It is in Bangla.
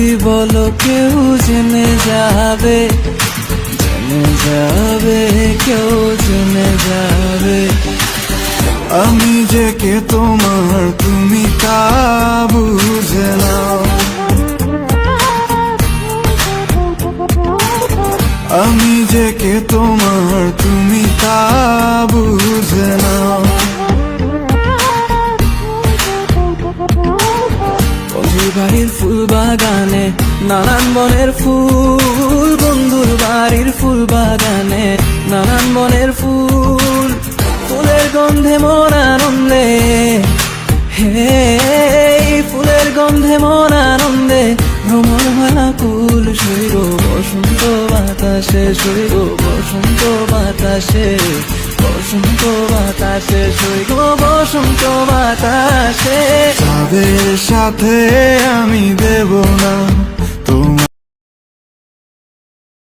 যদি বলো কেউ জেনে যাবে জেনে যাবে, কেউ জেনে যাবে। আমি যে কে তোমার তুমি তা বুঝে নাও। আমি যে কে তোমার তুমি তা বাড়ির ফুল বাগানে, নানান বনের ফুল, বন্ধুর বাড়ির ফুল বাগানে, নানান বনের ফুল, ফুলের গন্ধে মন আনন্দে। হে, ফুলের গন্ধে মন আনন্দে, ভ্রমণ ভরা কুল, শৈব বসন্ত বাতাসে, শৈব বসন্ত বাতাসে বসন্ত বাতাসে, শৈব বসন্ত বাতাসে তাদের সাথে আমি দেব না।